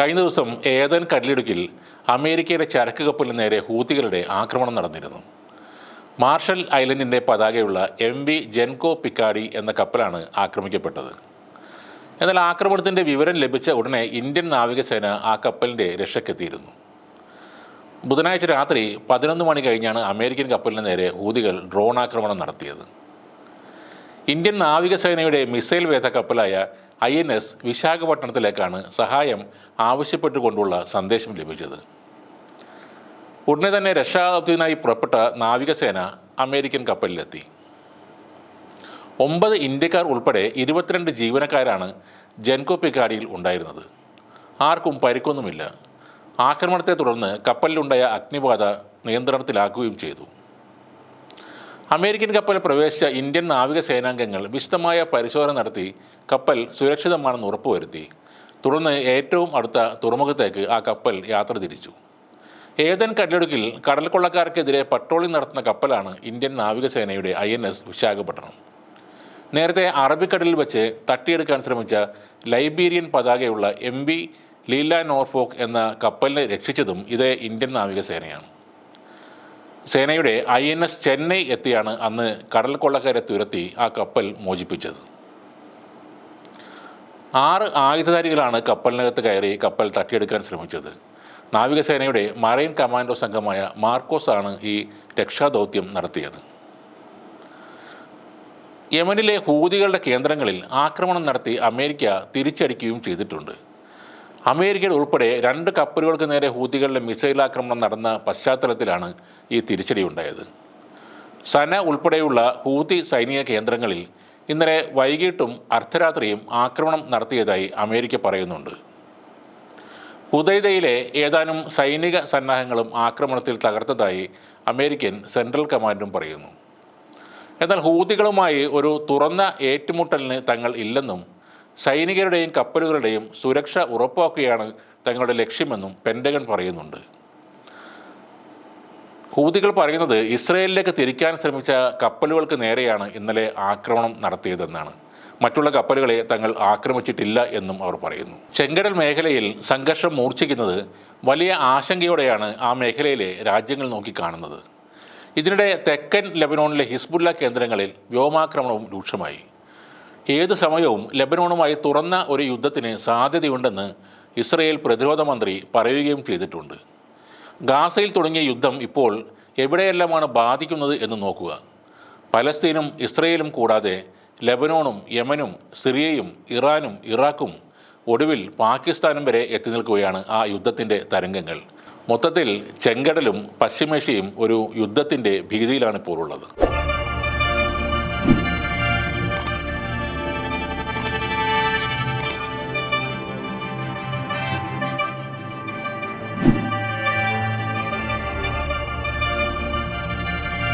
കഴിഞ്ഞ ദിവസം ഏതൻ കടലിടുക്കിൽ അമേരിക്കയുടെ ചരക്ക് കപ്പലിന് നേരെ ഹൂത്തികളുടെ ആക്രമണം നടന്നിരുന്നു. മാർഷൽ ഐലൻഡിന്റെ പതാകയുള്ള എം വി ജെൻകോ പിക്കാഡി എന്ന കപ്പലാണ് ആക്രമിക്കപ്പെട്ടത്. എന്നാൽ ആക്രമണത്തിന്റെ വിവരം ലഭിച്ച ഉടനെ ഇന്ത്യൻ നാവികസേന ആ കപ്പലിന്റെ രക്ഷയ്ക്കെത്തിയിരുന്നു. ബുധനാഴ്ച രാത്രി പതിനൊന്ന് മണി കഴിഞ്ഞാണ് അമേരിക്കൻ കപ്പലിന് നേരെ ഹൂതികൾ ഡ്രോൺ ആക്രമണം നടത്തിയത്. ഇന്ത്യൻ നാവികസേനയുടെ മിസൈൽ വേധ കപ്പലായ ഐ എൻ എസ് വിശാഖപട്ടണത്തിലേക്കാണ് സഹായം ആവശ്യപ്പെട്ടുകൊണ്ടുള്ള സന്ദേശം ലഭിച്ചത്. ഉടനെ തന്നെ രക്ഷാദൗത്യത്തിനായി പുറപ്പെട്ട നാവികസേന അമേരിക്കൻ കപ്പലിലെത്തി. ഒമ്പത് ഇന്ത്യക്കാർ ഉൾപ്പെടെ ഇരുപത്തിരണ്ട് ജീവനക്കാരാണ് ജെൻകോ പിക്കാടിയിൽ ഉണ്ടായിരുന്നത്. ആർക്കും പരിക്കൊന്നുമില്ല. ആക്രമണത്തെ തുടർന്ന് കപ്പലിലുണ്ടായ അഗ്നിബാധ നിയന്ത്രണത്തിലാക്കുകയും ചെയ്തു. അമേരിക്കൻ കപ്പൽ പ്രവേശിച്ച ഇന്ത്യൻ നാവികസേനാംഗങ്ങൾ വിശദമായ പരിശോധന നടത്തി കപ്പൽ സുരക്ഷിതമാണെന്ന് ഉറപ്പുവരുത്തി. തുടർന്ന് ഏറ്റവും അടുത്ത തുറമുഖത്തേക്ക് ആ കപ്പൽ യാത്ര തിരിച്ചു. ഏതൻ കടലിടുക്കിൽ കടൽ കൊള്ളക്കാർക്കെതിരെ പട്രോളിംഗ് നടത്തുന്ന കപ്പലാണ് ഇന്ത്യൻ നാവികസേനയുടെ ഐ എൻ എസ് വിശാഖപട്ടണം. നേരത്തെ അറബിക്കടലിൽ വെച്ച് തട്ടിയെടുക്കാൻ ശ്രമിച്ച ലൈബീരിയൻ പതാകയുള്ള എം വി ലീല നോർഫോക്ക് എന്ന കപ്പലിനെ രക്ഷിച്ചതും ഇതേ ഇന്ത്യൻ നാവികസേനയാണ്. സേനയുടെ ഐ എൻ എസ് ചെന്നൈ എത്തിയാണ് അന്ന് കടൽ കൊള്ളക്കാരെ തുരത്തി ആ കപ്പൽ മോചിപ്പിച്ചത്. ആറ് ആയുധധാരികളാണ് കപ്പലിനകത്ത് കയറി കപ്പൽ തട്ടിയെടുക്കാൻ ശ്രമിച്ചത്. നാവികസേനയുടെ മറൈൻ കമാൻഡോ സംഘമായ മാർക്കോസ് ആണ് ഈ രക്ഷാദൗത്യം നടത്തിയത്. യമനിലെ ഹൂതികളുടെ കേന്ദ്രങ്ങളിൽ ആക്രമണം നടത്തി അമേരിക്ക തിരിച്ചടിക്കുകയും ചെയ്തിട്ടുണ്ട്. അമേരിക്കയിൽ ഉൾപ്പെടെ രണ്ട് കപ്പലുകൾക്ക് നേരെ ഹൂതികളുടെ മിസൈൽ ആക്രമണം നടന്ന പശ്ചാത്തലത്തിലാണ് ഈ തിരിച്ചടി ഉണ്ടായത്. സന ഉൾപ്പെടെയുള്ള ഹൂതി സൈനിക കേന്ദ്രങ്ങളിൽ ഇന്നലെ വൈകിട്ടും അർദ്ധരാത്രിയും ആക്രമണം നടത്തിയതായി അമേരിക്ക പറയുന്നുണ്ട്. ഹുദൈദയിലെ ഏതാനും സൈനിക സന്നാഹങ്ങളും ആക്രമണത്തിൽ തകർത്തതായി അമേരിക്കൻ സെൻട്രൽ കമാൻഡും പറയുന്നു. എന്നാൽ ഹൂതികളുമായി ഒരു തുറന്ന ഏറ്റുമുട്ടലിന് തങ്ങൾ ഇല്ലെന്നും സൈനികരുടെയും കപ്പലുകളുടെയും സുരക്ഷ ഉറപ്പാക്കുകയാണ് തങ്ങളുടെ ലക്ഷ്യമെന്നും പെൻഡഗൺ പറയുന്നുണ്ട്. ഹൂതികൾ പറയുന്നത് ഇസ്രയേലിലേക്ക് തിരിക്കാൻ ശ്രമിച്ച കപ്പലുകൾക്ക് നേരെയാണ് ഇന്നലെ ആക്രമണം നടത്തിയതെന്നാണ്. മറ്റുള്ള കപ്പലുകളെ തങ്ങൾ ആക്രമിച്ചിട്ടില്ല എന്നും അവർ പറയുന്നു. ചെങ്കടൽ മേഖലയിൽ സംഘർഷം മൂർച്ഛിക്കുന്നത് വലിയ ആശങ്കയോടെയാണ് ആ മേഖലയിലെ രാജ്യങ്ങൾ നോക്കി കാണുന്നത്. ഇതിനിടെ തെക്കൻ ലബനോണിലെ ഹിസ്ബുല്ല കേന്ദ്രങ്ങളിൽ വ്യോമാക്രമണവും രൂക്ഷമായി. ഏത് സമയവും ലബനോണുമായി തുറന്ന ഒരു യുദ്ധത്തിന് സാധ്യതയുണ്ടെന്ന് ഇസ്രയേൽ പ്രതിരോധ മന്ത്രി പറയുകയും ചെയ്തിട്ടുണ്ട്. ഗാസയിൽ തുടങ്ങിയ യുദ്ധം ഇപ്പോൾ എവിടെയെല്ലാമാണ് ബാധിക്കുന്നത് എന്ന് നോക്കുക. പലസ്തീനും ഇസ്രയേലും കൂടാതെ ലബനോണും യമനും സിറിയയും ഇറാനും ഇറാഖും ഒടുവിൽ പാകിസ്ഥാനും വരെ എത്തി നിൽക്കുകയാണ് ആ യുദ്ധത്തിന്റെ തരംഗങ്ങൾ. മൊത്തത്തിൽ ചെങ്കടലും പശ്ചിമേഷ്യയും ഒരു യുദ്ധത്തിന്റെ ഭീതിയിലാണ് ഇപ്പോൾ ഉള്ളത്.